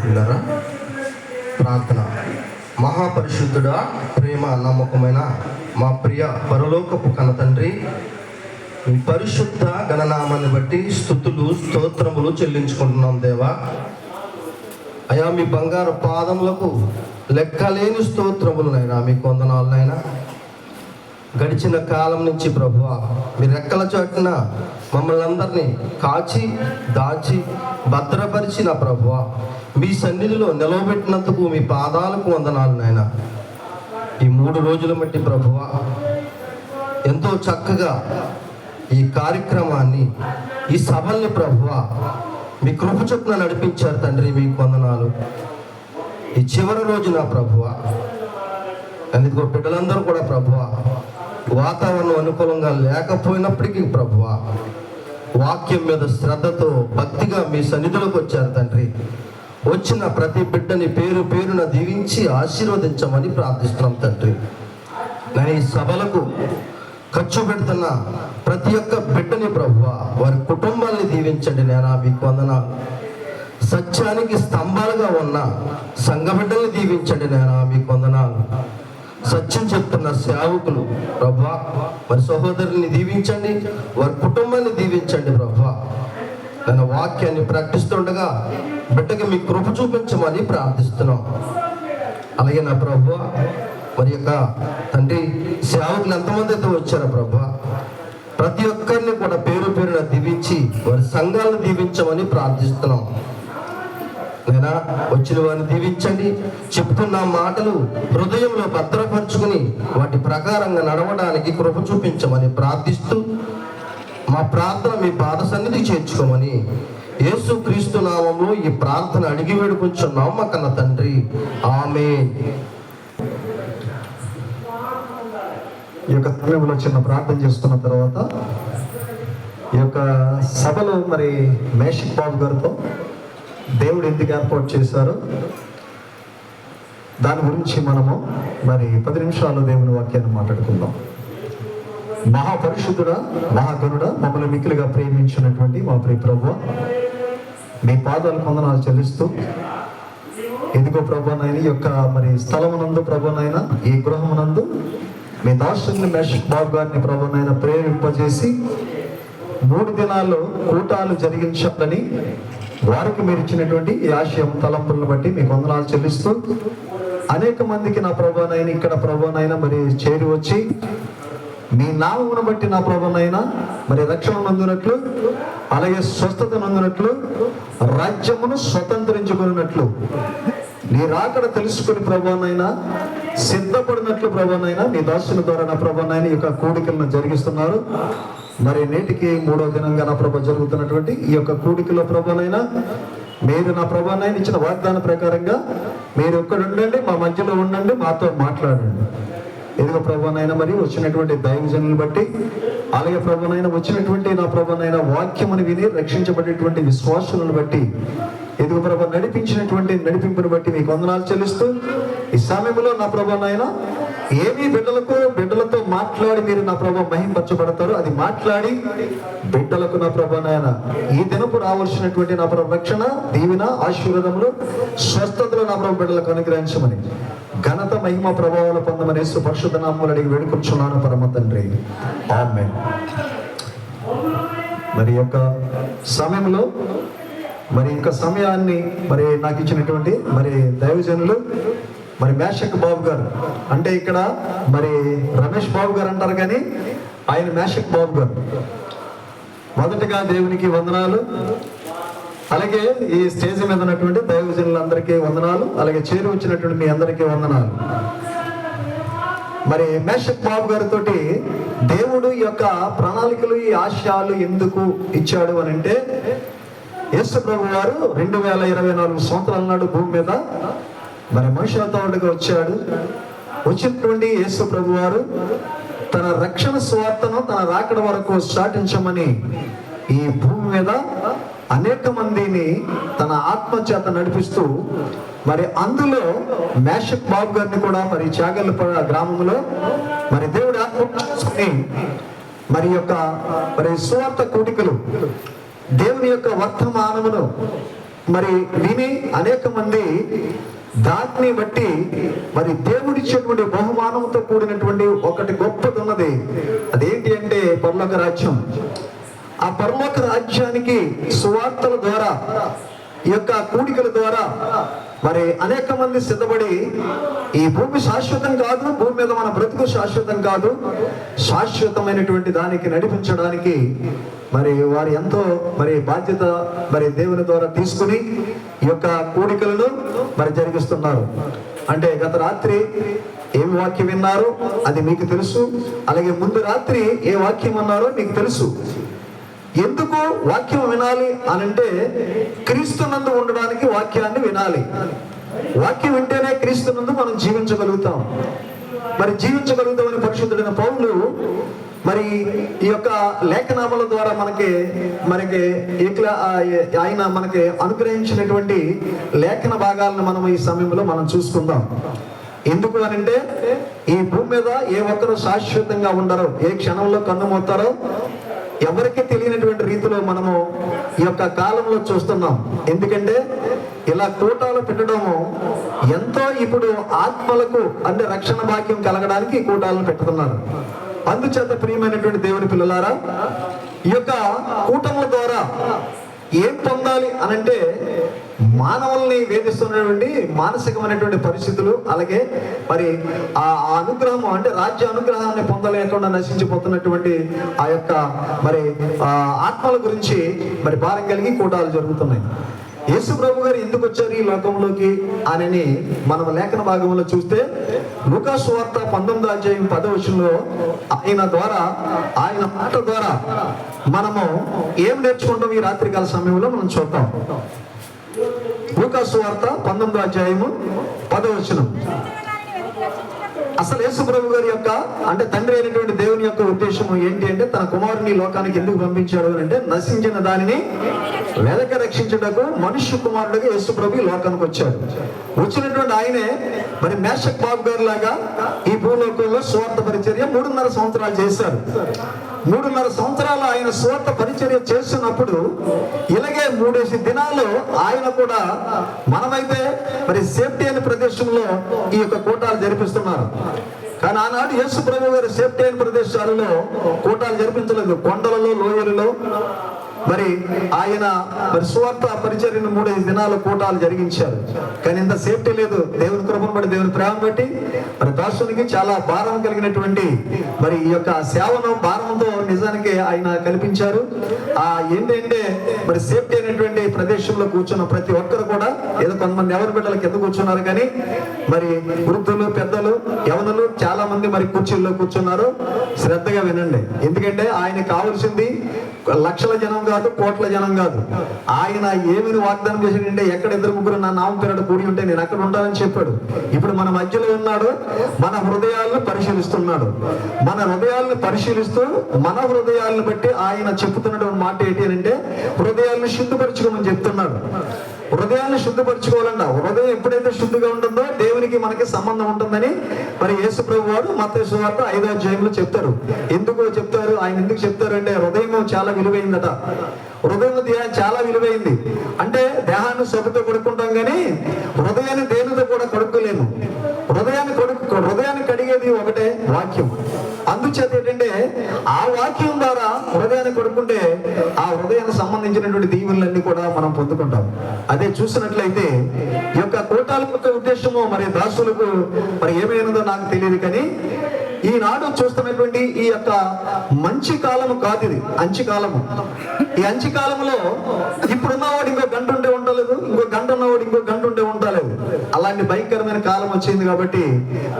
పిల్లరా ప్రార్థన. మహాపరిశుద్ధుడా ప్రేమ నమ్మకమైన మా ప్రియ పరలోకపు కనతండ్రి మీ పరిశుద్ధ గణనామాన్ని బట్టి స్థుతులు స్తోత్రములు చెల్లించుకుంటున్నాం దేవా. అయా మీ బంగారు పాదములకు లెక్కలేని స్తోత్రములునైనా మీ కొందనాలనైనా గడిచిన కాలం నుంచి ప్రభువ మీ రెక్కల చాటున మమ్మల్ని అందరినీ కాచి దాచి భద్రపరిచిన ప్రభువ మీ సన్నిధిలో నిలవబెట్టినందుకు మీ పాదాలకు వందనాలు నాయన. ఈ మూడు రోజుల మట్టి ప్రభువ ఎంతో చక్కగా ఈ కార్యక్రమాన్ని ఈ సభల్ని ప్రభువ మీ కృప చొప్పున నడిపించారు తండ్రి మీకు వందనాలు. ఈ చివరి రోజున ప్రభువ అందుకో బిడ్డలందరూ కూడా ప్రభువ వాతావరణం అనుకూలంగా లేకపోయినప్పటికీ ప్రభువ వాక్యం మీద శ్రద్ధతో భక్తిగా మీ సన్నిధిలోకి వచ్చారు తండ్రి. వచ్చిన ప్రతి బిడ్డని పేరు పేరున దీవించి ఆశీర్వదించమని ప్రార్థిస్తున్నాం తండ్రి. నేను ఈ సభలకు ఖర్చు పెడుతున్న ప్రతి ఒక్క బిడ్డని ప్రభువ వారి కుటుంబాన్ని దీవించండి నేను మీకు వందనాలు సత్యానికి స్తంభాలుగా ఉన్న సంఘ బిడ్డల్ని దీవించండి నేను మీకు వందనాలు సత్యం చెప్తున్న సేవకులు ప్రభా వారి సహోదరుల్ని దీవించండి వారి కుటుంబాన్ని దీవించండి ప్రభా. తన వాక్యాన్ని ప్రకటిస్తుండగా బిడ్డకి మీ కృప చూపించమని ప్రార్థిస్తున్నాం. అలాగే నా ప్రభు మరి యొక్క తండ్రి సేవకులు ఎంతమంది అయితే వచ్చారా ప్రభు ప్రతి ఒక్కరిని కూడా పేరు పేరున దీవించి వారి సంఘాలను దీవించమని ప్రార్థిస్తున్నాం. నేనా వచ్చిన వారిని దీవించండి. చెప్తున్న మాటలు హృదయంలో భద్రపరుచుకుని వాటి ప్రకారంగా నడవడానికి కృప చూపించమని ప్రార్థిస్తూ మా ప్రార్థన మీ పాద సన్నిధి చేర్చుకోమని యేసు క్రీస్తు నామంలో ఈ ప్రార్థన అడిగి వేడుకుంటున్నాం మా కన్న తండ్రి. ఆమె ఈ యొక్క సమయంలో చిన్న ప్రార్థన చేస్తున్న తర్వాత ఈ యొక్క సభలో మరి మేషిక్ బాబు గారితో దేవుడు ఎందుకు ఏర్పాటు చేశారో? దాని గురించి మనము మరి పది నిమిషాలు దేవుని వాక్యాన్ని మాట్లాడుకుందాం. మహాపరిశుద్ధుడ మహాగరుడ మమ్మల్ని మిక్కులుగా ప్రేమించినటువంటి మా ప్రియ ప్రభు మీ పాదాలు కొందనాలు చెల్లిస్తూ ఎందుకో ప్రభానైన ఈ యొక్క మరి స్థలమునందు ప్రభానైన ఈ గృహమునందు మీ దాసుని మేషక్ బాబు గారిని ప్రభానైన ప్రేరేంపజేసి మూడు దినాల్లో కూటాలు జరిగించాలని వారికి మీరు ఇచ్చినటువంటి ఈ ఆశయం తలంపులను బట్టి మీకు వందనాలు చెల్లిస్తూ అనేక మందికి నా ప్రభానైనా ఇక్కడ ప్రభానైనా మరి చేరి వచ్చి మీ నామమును బట్టి నా ప్రభునైనా మరి రక్షణ నందునట్లు అలాగే స్వస్థత నందునట్లు రాజ్యమును స్వతంత్రించుకున్నట్లు నీ రాకడ తెలుసుకుని ప్రభానైనా సిద్ధపడినట్లు ప్రభానైనా నీ దాసుల ద్వారా నా ప్రభానైనా ఈ యొక్క కోడికలను జరిగిస్తున్నారు. మరి నేటికి మూడో దినంగా నా ప్రభ జరుగుతున్నటువంటి ఈ యొక్క కూడికలో ప్రభానైనా మీరు నా ప్రభానైనా ఇచ్చిన వాగ్దాన ప్రకారంగా మీరు ఒక్కడ ఉండండి మా మధ్యలో ఉండండి మాతో మాట్లాడండి. ఎదుగు ప్రభానైనా మరి వచ్చినటువంటి దైవజనులు బట్టి అలాగే ప్రభానైనా వచ్చినటువంటి నా ప్రభానైనా వాక్యమును విని రక్షించబడేటువంటి విశ్వాసులను బట్టి ఎదుగు ప్రభ నడిపించినటువంటి నడిపింపును బట్టి మీకు వందనాలు చెల్లిస్తూ ఈ సమయంలో నా ప్రభానైనా ఏమి బిడ్డలకు బిడ్డలతో మాట్లాడి మీరు నా ప్రభు మహింపరచబడతారు అది మాట్లాడి బిడ్డలకు నా ప్రభానాయన ఈ దినపు రావాల్సినటువంటి నా ప్రభు రక్షణ దీవెన ఆశీర్వాదములు స్వస్థతలు నా ప్రభు బిడ్డలకు అనుగ్రహించమని ఘనత మహిమ ప్రభావాలు పొందమని యేసు పరిశుద్ధ నామములు అడిగి వేడుకొచ్చున్నాను పరమ తండ్రి. ఆమె మరి యొక్క సమయంలో మరి ఇంకా సమయాన్ని మరి నాకు ఇచ్చినటువంటి మరి దైవజనులు మరి మేషక్ బాబు గారు. అంటే ఇక్కడ మరి రమేష్ బాబు గారు అంటారు కానీ ఆయన మేషక్ బాబు గారు. మొదటగా దేవునికి వందనాలు. అలాగే ఈ స్టేజ్ మీద ఉన్నటువంటి దైవజనులందరికీ వందనాలు. అలాగే చేరి వచ్చినటువంటి మీ అందరికీ వందనాలు. మరి మేషక్ బాబు గారితో దేవుడు ఈ యొక్క ప్రణాళికలు ఈ ఆశయాలు ఎందుకు ఇచ్చాడు అని అంటే యేసు ప్రభు గారు రెండు వేల ఇరవై నాలుగు సంవత్సరాల నాడు భూమి మీద మరి మనుషులతోడుగా వచ్చాడు. వచ్చినటువంటి యేసు ప్రభు వారు తన రక్షణ స్వార్థను తన రాకడ వరకు చాటించమని ఈ భూమి మీద అనేక మందిని తన ఆత్మ చేత నడిపిస్తూ మరి అందులో మేషక్ బాబు గారిని కూడా మరి చాగల్లపడ గ్రామంలో మరి దేవుడి ఆత్మ మరి యొక్క మరి సువార్త కూటికలు దేవుని యొక్క వర్తమానమును మరి విని అనేక మంది దాన్ని బట్టి మరి దేవుడిచ్చేటువంటి బహుమానంతో కూడినటువంటి ఒకటి గొప్పది ఉన్నది అదేంటి అంటే పర్లోక రాజ్యం. ఆ పర్లోక రాజ్యానికి సువార్తల ద్వారా ఈ యొక్క కూడికల ద్వారా మరి అనేక మంది సిద్ధపడి ఈ భూమి శాశ్వతం కాదు భూమి మీద మన బ్రతుకు శాశ్వతం కాదు శాశ్వతమైనటువంటి దానికి నడిపించడానికి మరి వారు ఎంతో మరి బాధ్యత మరి దేవుని ద్వారా తీసుకుని ఈ యొక్క కూడికలను మరి జరిగిస్తున్నారు. అంటే గత రాత్రి ఏం వాక్యం విన్నారు? అది మీకు తెలుసు. అలాగే ముందు రాత్రి ఏ వాక్యం అన్నారో మీకు తెలుసు. ఎందుకు వాక్యం వినాలి అని అంటే క్రీస్తునందు ఉండడానికి వాక్యాన్ని వినాలి. వాక్యం వింటేనే క్రీస్తునందు మనం జీవించగలుగుతాం. మరి జీవించగలుగుతామని పరిశుద్ధుడైన పౌరులు మరి ఈ యొక్క లేఖనామల ద్వారా మనకి మనకి ఏక్ల- ఆ, ఆయన మనకి అనుగ్రహించినటువంటి లేఖన భాగాలను మనం ఈ సమయంలో మనం చూసుకుందాం. ఎందుకు అని అంటే ఈ భూమి మీద ఏ ఒక్కరు శాశ్వతంగా ఉండరు. ఏ క్షణంలో కన్ను మోస్తారో ఎవరికి తెలియనటువంటి రీతిలో మనము ఈ యొక్క కాలంలో చూస్తున్నాం. ఎందుకంటే ఇలా కూటాలు పెట్టడము ఎంతో ఇప్పుడు ఆత్మలకు అంటే రక్షణ భాగ్యం కలగడానికి కూటాలను పెట్టుతున్నారు. అందుచేత ప్రియమైనటువంటి దేవుని పిల్లలారా ఈ యొక్క కూటముల ద్వారా ఏం పొందాలి అనంటే మానవుల్ని వేధిస్తున్నటువంటి మానసికమైనటువంటి పరిస్థితులు అలాగే మరి ఆ ఆ అనుగ్రహం అంటే రాజ్య అనుగ్రహాన్ని పొందలేకుండా నశించిపోతున్నటువంటి ఆ యొక్క మరి ఆ ఆత్మల గురించి మరి భారం కలిగి కూటాలు జరుగుతున్నాయి. యేసు ప్రభు గారు ఎందుకు వచ్చారు ఈ లోకంలోకి అని మనం లేఖన భాగంలో చూస్తే లూకాసు వార్త పంతొమ్మిది అధ్యాయం పదవచనంలో ఆయన ద్వారా ఆయన మాట ద్వారా మనము ఏం నేర్చుకుంటాం ఈ రాత్రికాల సమయంలో మనం చూద్దాం. లూకాసు వార్త పంతొమ్మిదో అధ్యాయము పదవచనం అసలు యేసుప్రభు గారి యొక్క అంటే తండ్రి అయినటువంటి దేవుని యొక్క ఉద్దేశం ఏంటి అంటే తన కుమారుని లోకానికి ఎందుకు పంపించాడు అని అంటే నశించిన దానిని వెనక రక్షించుటకు మనుష్య కుమారుడుగా యేసుప్రభు ఈ లోకానికి వచ్చాడు. వచ్చినటువంటి ఆయనే మరి మేషక్ బాబు గారి లాగా ఈ భూలోకంలో స్వార్థ పరిచర్య మూడున్నర సంవత్సరాలు చేశారు. మూడున్నర సంవత్సరాలు ఆయన స్వార్థ పరిచర్య చేస్తున్నప్పుడు ఇలాగే మూడేసి దినాల్లో ఆయన కూడా మనమైతే మరి సేఫ్టీ అనే ప్రదేశంలో ఈ యొక్క కూటాలు జరిపిస్తున్నారు. కానీ ఆనాడు యేసు ప్రభు గారు సేఫ్టీ అయిన ప్రదేశాలలో కూటాలు జరిపించలేదు. కొండలలో లోయలలో మరి ఆయన మరి సువార్త పరిచర్యను మూడైదు దినాలు కూటాలు జరిగించారు. కానీ ఇంత సేఫ్టీ లేదు. దేవుని కృపను బట్టి దేవుని ప్రేమ బట్టి మరి దాసునికి చాలా భారం కలిగినటువంటి మరి ఈ యొక్క సేవను భారంతో నిజానికి ఆయన కల్పించారు. ఆ ఏంటంటే మరి సేఫ్టీ అనేటువంటి ప్రదేశంలో కూర్చున్న ప్రతి ఒక్కరు కూడా ఏదో కొంతమంది ఎవరి బిడ్డల కింద కూర్చున్నారు కానీ మరి వృద్ధులు పెద్దలు యవనులు చాలా మంది మరి కుర్చీల్లో కూర్చున్నారు. శ్రద్ధగా వినండి. ఎందుకంటే ఆయన కావాల్సింది లక్షల జనం కాదు కోట్ల జనం కాదు. ఆయన ఏమిని వాగ్దానం చేశాడంటే ఎక్కడ ఇద్దరు ముగ్గురు నా నామం పేరట కూడి ఉంటే నేను అక్కడ ఉంటానని చెప్పాడు. ఇప్పుడు మన మధ్యలో ఉన్నాడు మన హృదయాలను పరిశీలిస్తున్నాడు. మన హృదయాలను పరిశీలిస్తూ మన హృదయాలను బట్టి ఆయన చెప్తున్నటువంటి మాట ఏంటి అని అంటే హృదయాలను శుద్ధపరచుకోమని చెప్తున్నాడు. హృదయాన్ని శుద్ధపరచుకోవాలంట. హృదయం ఎప్పుడైతే శుద్ధిగా ఉంటుందో దేవునికి మనకి సంబంధం ఉంటుందని మరి యేసు ప్రభు వారు మత ఐదో అధ్యాయంలో చెప్తారు. ఎందుకు చెప్తారు? ఆయన ఎందుకు చెప్తారు అంటే హృదయం చాలా విలువైందట. హృదయం ధ్యానం చాలా విలువైంది. అంటే దేహాన్ని సొగతో కొడుకుంటాం కానీ హృదయాన్ని దేనితో కూడా కడుక్కోలేము. హృదయాన్ని కొడుకు హృదయాన్ని కడిగేది ఒకటే వాక్యం. అందుచేత ఏంటంటే ఆ వాక్యం ద్వారా హృదయాన్ని కొడుకుంటే ఆ హృదయానికి సంబంధించినటువంటి దీవులన్నీ కూడా మనం పొందుకుంటాం. అది చూసినట్లయితే ఈ యొక్క కూటాల యొక్క ఉద్దేశము మరి దాసులకు మరి ఏమైనదో నాకు తెలియదు కానీ ఈనాడు చూస్తున్నటువంటి ఈ యొక్క మంచి కాలము కాదు ఇది అంచి కాలము. ఈ అంచి కాలంలో ఇప్పుడున్నవాడు ఇంకో గంట ఉంటే ఉండలేదు ఇంకో గంట ఉన్నవాడు ఇంకో గంట ఉంటే ఉండలేదు. అలాంటి భయంకరమైన కాలం వచ్చింది కాబట్టి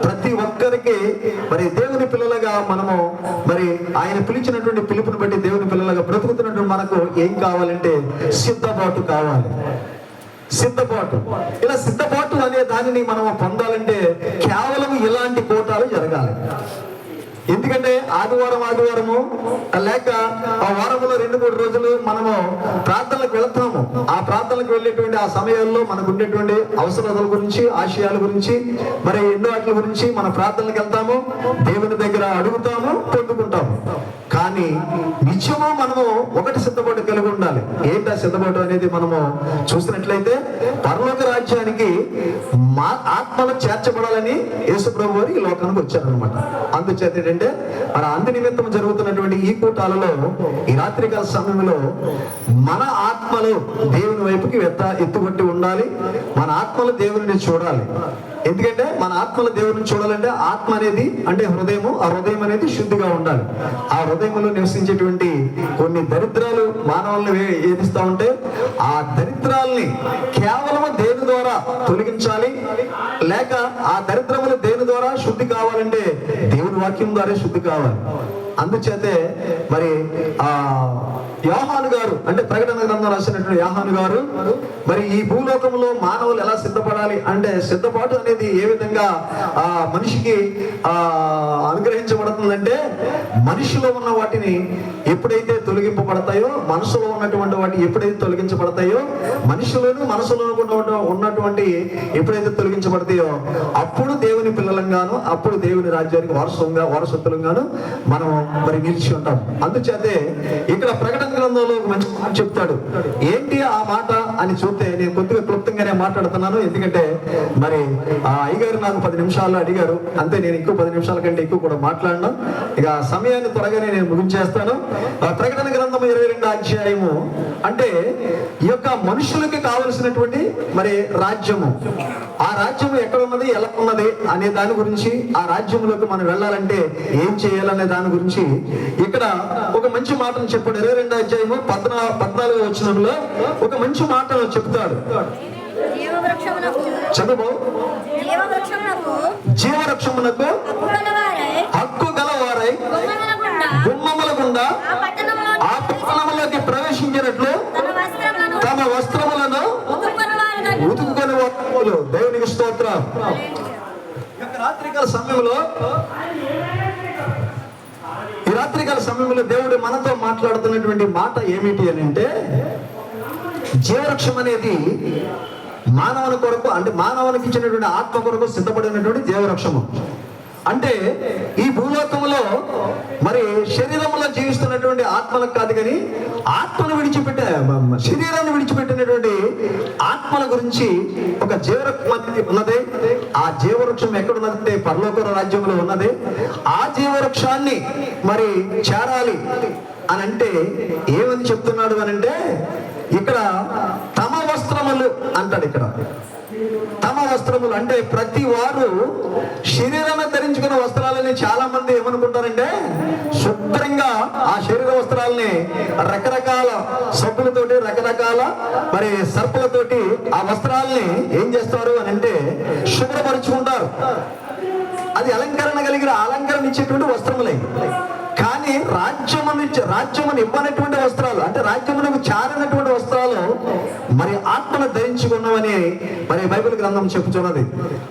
ప్రతి ఒక్కరికి మరి దేవుని పిల్లలుగా మనము మరి ఆయన పిలిచినటువంటి పిలుపుని బట్టి దేవుని పిల్లలుగా బ్రతుకుతున్నటువంటి మనకు ఏం కావాలంటే సిద్ధపాటు కావాలి. సిద్ధపాటు. ఇలా సిద్ధపాటు అనే దానిని మనం పొందాలంటే కేవలం ఇలాంటి కోటాలు జరగాలి. ఎందుకంటే ఆదివారం ఆదివారము లేక ఆ వారంలో రెండు మూడు రోజులు మనము ప్రార్థనలకు వెళ్తాము. ఆ ప్రార్థనలకు వెళ్ళేటువంటి ఆ సమయాల్లో మనకు ఉండేటువంటి అవసరాల గురించి ఆశయాల గురించి మరి ఎన్నో వాటి గురించి మన ప్రార్థనలకు వెళ్తాము. దేవుని దగ్గర అడుగుతాము పొందుకుంటాము. కానీ నిత్యము మనము ఒకటి సిద్ధపాటు కలిగి ఉండాలి. ఏంటి ఆ సిద్ధపాటు అనేది మనము చూసినట్లయితే పరలోక రాజ్యానికి మా ఆత్మలు చేర్చబడాలని యేసు ప్రభు వారు ఈ లోకానికి వచ్చారనమాట అందుచేత ఏంటంటే మన అందు నిమిత్తం జరుగుతున్నటువంటి ఈ కూటాలలో ఈ రాత్రికాల సమయంలో మన ఆత్మలు దేవుని వైపుకి ఎత్త ఎత్తుబట్టి ఉండాలి. మన ఆత్మలు దేవుని చూడాలి. ఎందుకంటే మన ఆత్మల దేవుడిని చూడాలంటే ఆత్మ అనేది అంటే హృదయము ఆ హృదయం అనేది శుద్ధిగా ఉండాలి. ఆ హృదయంలో నివసించేటువంటి కొన్ని దరిద్రాలు మానవుల్ని వే- ఉంటే ఆ దరిద్రాల్ని కేవలము దేని ద్వారా తొలగించాలి? లేక ఆ దరిద్రములు దేని ద్వారా శుద్ధి కావాలంటే దేవుడి వాక్యం ద్వారా శుద్ధి కావాలి. అందుచేతే మరి ఆ యోహాను గారు అంటే ప్రకటన గ్రంథం రాసినటువంటి యోహాను గారు మరి ఈ భూలోకంలో మానవులు ఎలా సిద్ధపడాలి అంటే సిద్ధపాటు అనేది ఏ విధంగా ఆ మనిషికి ఆ తొలగించబడుతుందంటే మనిషిలో ఉన్న వాటిని ఎప్పుడైతే తొలగింపబడతాయో మనసులో ఉన్నటువంటి వాటి ఎప్పుడైతే తొలగించబడతాయో మనిషిలోను మనసులో ఉన్నటువంటి ఎప్పుడైతే తొలగించబడతాయో అప్పుడు దేవుని పిల్లలంగాను అప్పుడు దేవుని రాజ్యానికి వారసంగా వారసత్తులంగాను మనం మరి నిలిచి ఉంటాం. అందుచేతే ఇక్కడ ప్రకటన గ్రంథంలో ఒక మంచి మాట చెప్తాడు. ఏంటి ఆ మాట? అని చూస్తే నేను కొద్దిగా క్లుప్తంగానే మాట్లాడుతున్నాను. ఎందుకంటే మరి ఆ అయ్యగారు నాకు పది నిమిషాలు అడిగారు. అంతే నేను ఎక్కువ పది నిమిషాల కంటే ఎక్కువ కూడా మాట్లాడను ఇక సమయాన్ని త్వరగానే నేను ముగించేస్తాను. ఆ ప్రకటన గ్రంథం ఇరవై రెండు అధ్యాయము అంటే ఈ యొక్క మనుషులకి కావలసినటువంటి మరి రాజ్యము. ఆ రాజ్యము ఎక్కడ ఉన్నది ఎలా ఉన్నది అనే దాని గురించి ఆ రాజ్యంలోకి మనం వెళ్ళాలంటే ఏం చేయాలనే దాని గురించి ఇక్కడ ఒక మంచి మాటను చెప్పాడు. ఇరవై రెండు అధ్యాయము పద్నా పద్నాలుగు వచ్చినంలో ఒక మంచి మాటను చెప్తాడు. చదువు జీవవృక్షమునకు హక్కు గలవారై గుమ్మముల గుండా ఆ పట్టణంలో ఆ పట్టణంలోకి ప్రవేశించినట్లు తమ వస్త్రములను ఉతుకుకొని వాళ్ళు దేవునికి స్తోత్రం. రాత్రికాల సమయంలో ఈ రాత్రికాల సమయంలో దేవుడు మనతో మాట్లాడుతున్నటువంటి మాట ఏమిటి అని అంటే జీవవృక్షం అనేది మానవుని కొరకు అంటే మానవునికి ఇచ్చినటువంటి ఆత్మ కొరకు సిద్ధపడినటువంటి జీవవృక్షము అంటే ఈ భూలోకంలో మరి శరీరంలో జీవిస్తున్నటువంటి ఆత్మలకు కాదు కానీ ఆత్మను విడిచిపెట్ట శరీరాన్ని విడిచిపెట్టినటువంటి ఆత్మల గురించి ఒక జీవవృక్షం ఉన్నది. ఆ జీవవృక్షం ఎక్కడ ఉన్నదంటే పరలోక రాజ్యంలో ఉన్నది. ఆ జీవవృక్షాన్ని మరి చేరాలి అని అంటే ఏమని చెప్తున్నాడు అని అంటే ఇక్కడ తమ వస్త్రములు అంటాడు ఇక్కడ. తమ వస్త్రములు అంటే ప్రతి వారు శరీరాన్ని ధరించుకున్న వస్త్రాలని చాలా మంది ఏమనుకుంటారంటే శుభ్రంగా ఆ శరీర వస్త్రాలని రకరకాల సబ్బులతోటి రకరకాల మరి సర్పులతోటి ఆ వస్త్రాలని ఏం చేస్తారు అని అంటే శుభ్రపరుచుకుంటారు. అది అలంకరణ కలిగిన అలంకరణ ఇచ్చేటువంటి వస్త్రములే. కానీ రాజ్యమును రాజ్యమును ఇవ్వనటువంటి వస్త్రాలు అంటే రాజ్యమునకు చారినటువంటి వస్త్రాలు మరి ఆత్మను ధరించుకున్నామని మరి బైబిల్ గ్రంథం చెప్పుచున్నది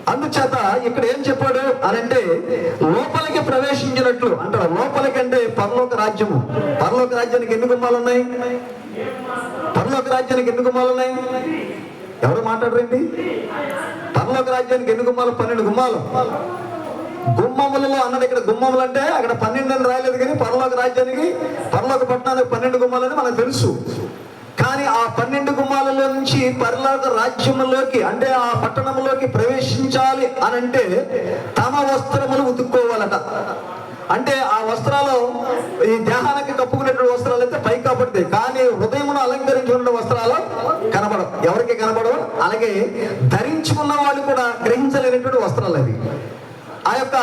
అందుచేత ఇక్కడ ఏం చెప్పాడు అని అంటే లోపలికి ప్రవేశించినట్లు అంటారు లోపలికి అంటే పరలోక రాజ్యము. పరలోక రాజ్యానికి ఎన్ని గుమ్మాలు ఉన్నాయి పరలోక రాజ్యానికి ఎన్ని గుమ్మాలు ఉన్నాయి ఎవరు మాట్లాడరండి? పరలోక రాజ్యానికి ఎన్ని గుమ్మాలు? పన్నెండు గుమ్మాలు. గుమ్మములలో అన్నది ఇక్కడ గుమ్మములు అంటే అక్కడ పన్నెండు అని రాయలేదు కానీ పరలోక రాజ్యానికి పరలోక పట్టణానికి పన్నెండు గుమ్మాలని మనకు తెలుసు. కానీ ఆ పన్నెండు గుమ్మాలలో నుంచి పరలోక రాజ్యములోకి అంటే ఆ పట్టణంలోకి ప్రవేశించాలి అని అంటే తమ వస్త్రములు ఉతుక్కోవాలట. అంటే ఆ వస్త్రాలు ఈ దేహానికి కప్పుకునేటువంటి వస్త్రాలు అయితే పై కాబట్టి కానీ హృదయమును అలంకరించుకున్న వస్త్రాలు కనబడవు. ఎవరికి కనబడవు? అలాగే ధరించుకున్న వాళ్ళు కూడా గ్రహించలేనటువంటి వస్త్రాలు అవి. ఆ యొక్క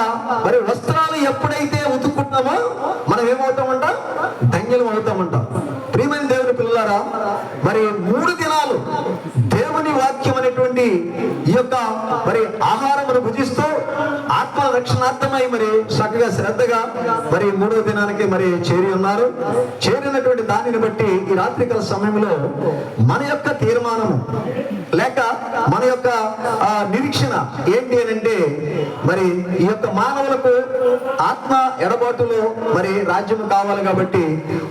మరి వస్త్రాలు ఎప్పుడైతే ఉతుక్కుంటామో మనం ఏమవుతామంట? ధన్యులు అవుతామంట. ప్రియమైన దేవుని పిల్లలారా మరి మూడు దినాలు దేవుని వాక్యం అనేటువంటి ఈ యొక్క మరి ఆహారమును భుజిస్తూ ఆత్మ రక్షణార్థమై మరి చక్కగా శ్రద్ధగా మరి మూడో దినానికి మరి చేరి ఉన్నారు. చేరినటువంటి దానిని బట్టి ఈ రాత్రికాల సమయంలో మన యొక్క తీర్మానము లేక మన యొక్క నిరీక్షణ ఏంటి అని అంటే మరి ఈ యొక్క మానవులకు ఆత్మ ఎడబాటులో మరి రాజ్యం కావాలి కాబట్టి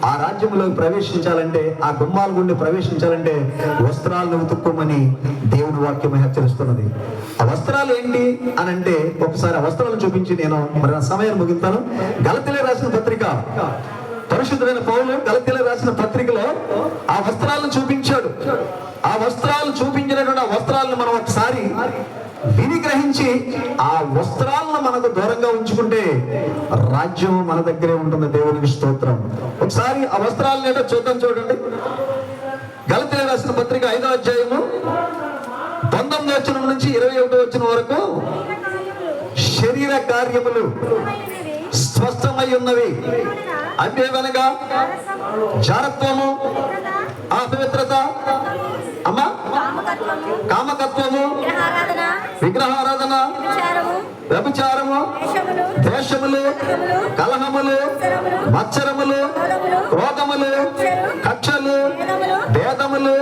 ఆ రాజ్యంలో ప్రవేశించాలంటే ఆ గుమ్మాల గుండి ప్రవేశించాలంటే వస్త్రాలను ఉతుక్కోమని దేవుని వాక్యం హెచ్చరిస్తున్నది. ఆ వస్త్రాలు ఏంటి అని అంటే ఒకసారి ఆ వస్త్రాలను చూపించి నేను మరి నా సమయాన్ని ముగిస్తాను. గలతిలే రాసిన పత్రిక. పరిశుద్ధమైన పౌరులు గలతీలో రాసిన పత్రికలో ఆ వస్త్రాలను చూపించాడు. ఆ వస్త్రాలు చూపించినటువంటి ఆ వస్త్రాలను మనం ఒకసారి విని గ్రహించి ఆ వస్త్రాలను మనకు దూరంగా ఉంచుకుంటే రాజ్యం మన దగ్గరే ఉంటుంది దేవునికి స్తోత్రం. ఒకసారి ఆ వస్త్రాలను ఏంటో చూద్దాం చూడండి. గలతీలో రాసిన పత్రిక ఐదో అధ్యాయము పంతొమ్మిది వచ్చిన నుంచి ఇరవై ఒకటో వచ్చిన వరకు శరీర కార్యములు స్పష్టమై ఉన్నవి అవేవనగా జారత్వము ఆ పవిత్రత అమ్మా కామకత్వము విగ్రహారాధన వ్యభిచారము దేశములు కలహములు మత్సరములు క్రోధములు కక్షలు భేదములు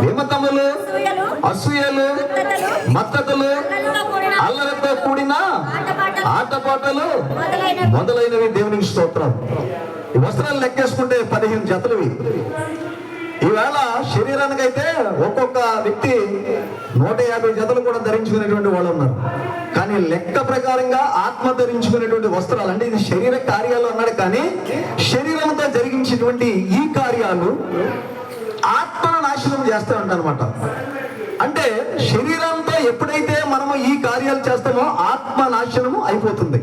విమతములు సూయలు అసూయలు మత్తతులు అల్లరితో కూడిన ఆటపాటలు ఆటపాటలు మొదలైన మొదలైనవి దేవునికి స్తోత్రం. ఈ వస్త్రాలు లెక్కేసుకుంటే పదిహేను జతలువి ఈవేళ శరీరానికి అయితే ఒక్కొక్క వ్యక్తి నూట యాభై జతలు కూడా ధరించుకునేటువంటి వాళ్ళు ఉన్నారు. కానీ లెక్క ప్రకారంగా ఆత్మ ధరించుకునేటువంటి వస్త్రాలు అంటే ఇది శరీర కార్యాలు అన్నాడు కానీ శరీరంతో జరిగించేటువంటి ఈ కార్యాలు ఆత్మను నాశనం చేస్తూ ఉంటానమాట అంటే శరీరంతో ఎప్పుడైతే మనము ఈ కార్యాలు చేస్తామో ఆత్మ నాశనము అయిపోతుంది.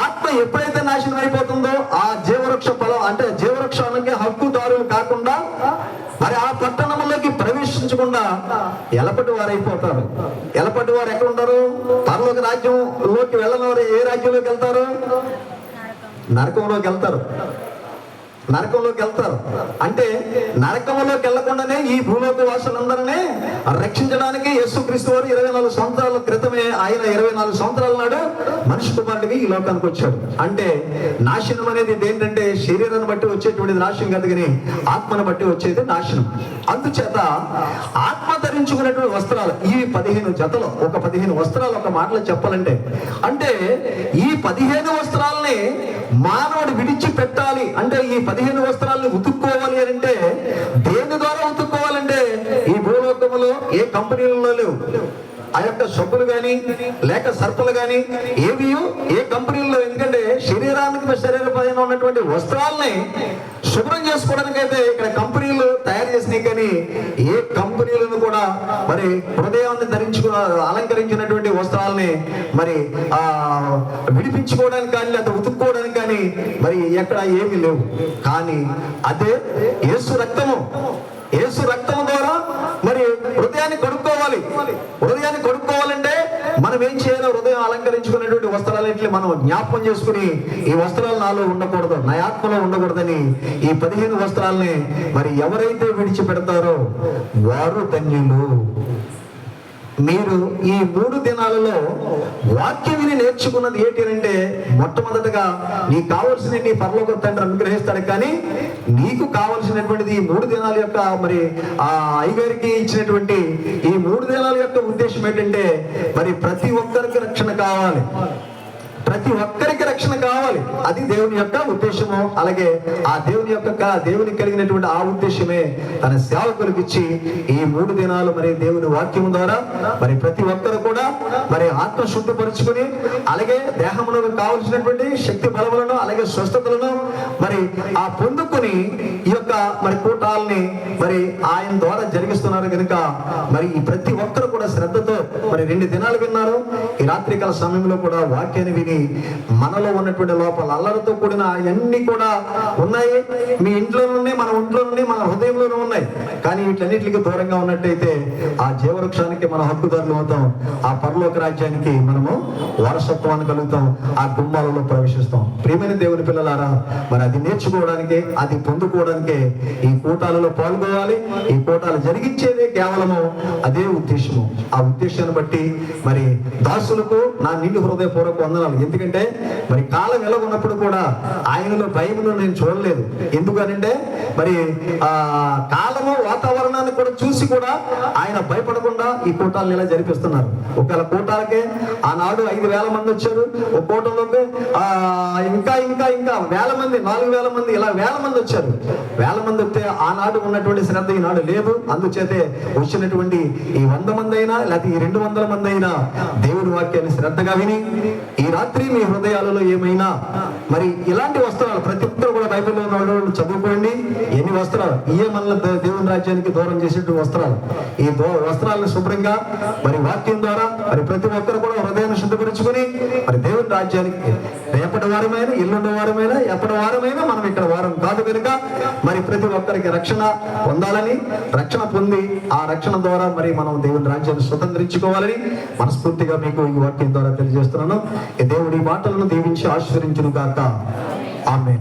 ఆత్మ ఎప్పుడైతే నాశనం అయిపోతుందో ఆ జీవవృక్ష ఫలం అంటే జీవవృక్షానికి హక్కుదారులు కాకుండా మరి ఆ పట్టణంలోకి ఆలోచించకుండా ఎలపటి వారు అయిపోతారు. ఎలపటి వారు ఎక్కడ ఉంటారు? పరలోక రాజ్యంలోకి వెళ్ళని వారు ఏ రాజ్యంలోకి వెళ్తారు? నరకంలోకి వెళ్తారు. నరకంలోకి వెళ్తారు. అంటే నరకంలోకి వెళ్ళకుండానే ఈ భూలోక వాసులందరినీ రక్షించడానికి యేసుక్రీస్తు వారు ఇరవై నాలుగు సంవత్సరాల క్రితమే ఆయన ఇరవై నాలుగు సంవత్సరాల నాడు మనిషి కుమారుడికి ఈ లోకానికి వచ్చాడు. అంటే నాశనం అనేది ఏంటంటే శరీరాన్ని బట్టి వచ్చేటువంటిది నాశనం కాదు కానీ ఆత్మను బట్టి వచ్చేది నాశనం. అందుచేత ఆత్మ ధరించుకునేటువంటి వస్త్రాలు ఈ పదిహేను జతలు ఒక పదిహేను వస్త్రాలు ఒక మాటలో చెప్పాలంటే అంటే ఈ పదిహేను వస్త్రాలని మానవుడు విడిచిపెట్టాలి. అంటే ఈ పదిహేను వస్త్రాలను ఉతుక్కోవాలి అని అంటే దేని ద్వారా ఉతుక్కోవాలంటే ఈ భూలోకములో ఏ కంపెనీలలో లేవు. ఆ యొక్క సబ్బులు కానీ లేక సర్పులు కానీ ఏవి ఏ కంపెనీల్లో ఎందుకంటే శరీరానికి శరీర పైన ఉన్నటువంటి వస్త్రాలని శుభ్రం చేసుకోవడానికి అయితే ఇక్కడ కంపెనీలు తయారు చేసినాయి కానీ ఏ కంపెనీలను కూడా మరి హృదయాన్ని ధరించుకు అలంకరించినటువంటి వస్త్రాలని మరి ఆ విడిపించుకోవడానికి కానీ లేదా ఉతుక్కోవడానికి కానీ మరి ఎక్కడ ఏమీ లేవు. కానీ అదే ఏసు రక్తము ఏసు రక్తము ద్వారా మరి హృదయాన్ని కడుక్కోవాలి. హృదయాన్ని కడుక్కోవాలంటే మనం ఏం చేయాలో హృదయం అలంకరించుకునేటువంటి వస్త్రాలన్నింటినీ మనం జ్ఞాపకం చేసుకుని ఈ వస్త్రాలు నాలో ఉండకూడదు నా ఆత్మలో ఉండకూడదని ఈ పదిహేను వస్త్రాలని మరి ఎవరైతే విడిచిపెడతారో వారు ధన్యులు. మీరు ఈ మూడు దినాలలో వాక్యం విని నేర్చుకున్నది ఏంటి అంటే మొట్టమొదటగా నీకు కావలసిన నీ పరలోక తండ్రి అనుగ్రహిస్తాడు. కానీ నీకు కావలసినటువంటిది ఈ మూడు దినాల యొక్క మరి ఆ అయ్యగారికి ఇచ్చినటువంటి ఈ మూడు దినాల యొక్క ఉద్దేశం ఏంటంటే మరి ప్రతి ఒక్కరికి రక్షణ కావాలి. ప్రతి ఒక్కరికి రక్షణ కావాలి. అది దేవుని యొక్క ఉద్దేశము. అలాగే ఆ దేవుని యొక్క దేవుని దేవునికి కలిగినటువంటి ఆ ఉద్దేశమే తన సేవకులకు ఇచ్చి ఈ మూడు దినాలు మరి దేవుని వాక్యం ద్వారా మరి ప్రతి ఒక్కరు కూడా మరి ఆత్మ శుద్ధిపరుచుకుని అలాగే దేహంలో కావలసినటువంటి శక్తి బలములను అలాగే స్వస్థతలను మరి ఆ పొందుకుని ఈ యొక్క మరి కూటాలని మరి ఆయన ద్వారా జరిగిస్తున్నారు కనుక మరి ఈ ప్రతి ఒక్కరు కూడా శ్రద్ధ మరి రెండు దినాలు విన్నారు. ఈ రాత్రికాల సమయంలో కూడా వాక్యాన్ని విని మనలో ఉన్నటువంటి లోపల అల్లరితో కూడిన అవన్నీ కూడా ఉన్నాయి. మీ ఇంట్లోనే మన ఒంట్లోనే మన హృదయంలోనే ఉన్నాయి. కానీ వీటన్నిటికి దూరంగా ఉన్నట్టయితే ఆ జీవవృక్షానికి మన హక్కుదారులు అవుతాం. ఆ పరలోక రాజ్యానికి మనము వారసత్వాన్ని కలుగుతాం. ఆ గుమ్మాలలో ప్రవేశిస్తాం. ప్రియమైన దేవుని పిల్లలారా మరి అది నేర్చుకోవడానికి అది పొందుకోవడానికే ఈ కూటాలలో పాల్గొనాలి. ఈ కూటాలు జరిగించేదే కేవలము అదే ఉద్దేశము. ఆ ఉద్దేశాన్ని బట్టి మరి దాసులకు నా నిండు హృదయపూర్వక వందనాలు. ఎందుకంటే మరి కాలం ఎలా ఉన్నప్పుడు కూడా ఆయనలో భయమును నేను చూడలేదు. ఎందుకనంటే మరి ఆ కాలము వాతావరణాన్ని కూడా చూసి కూడా ఆయన భయపడకుండా ఈ కూటాలను ఇలా జరిపిస్తున్నారు. ఒకవేళ కూటాలకే ఆనాడు ఐదు వేల మంది వచ్చారు. ఒక కూటంలోకి ఆ ఇంకా ఇంకా ఇంకా వేల మంది నాలుగు వేల మంది ఇలా వేల మంది వచ్చారు. వేల మంది వస్తే ఆనాడు ఉన్నటువంటి శ్రద్ధ ఈనాడు లేదు. అందుచేతే వచ్చినటువంటి ఈ వంద మంది అయినా లేకపోతే ఈ రెండు వందల మంది అయినా దేవుని వాక్యాన్ని శ్రద్ధగా విని ఈ రాత్రి మీ హృదయాలలో ఏమైనా మరి ఇలాంటి వస్త్రాలు ప్రతి ఒక్కరు కూడా బైబిల్లో ఉన్న చదువుకోండి. ఎన్ని వస్త్రాలు? ఇయే మన దేవుని రాజ్యానికి దూరం చేసేటువంటి వస్త్రాలు. ఈ వస్త్రాలను శుభ్రంగా మరి వాక్యం ద్వారా మరి ప్రతి ఒక్కరు కూడా హృదయం పరిశుద్ధపరుచుకొని మరి దేవుని రాజ్యానికి రేపటి వారమైనా ఎల్లుండి వారమైనా ఎప్పటి వారమైనా మనం ఇక్కడ వారం కాదు కనుక మరి ప్రతి ఒక్కరికి రక్షణ పొందాలని రక్షణ పొంది ఆ రక్షణ ద్వారా మరి మనం దేవుని రాజ్యాన్ని స్వతంత్రించుకోవాలని మనస్ఫూర్తిగా మీకు ఈ వాక్యం ద్వారా తెలియజేస్తున్నాను. ఈ దేవుడి మాటలను దీవించి ఆశీర్వదించును గాక ఆమె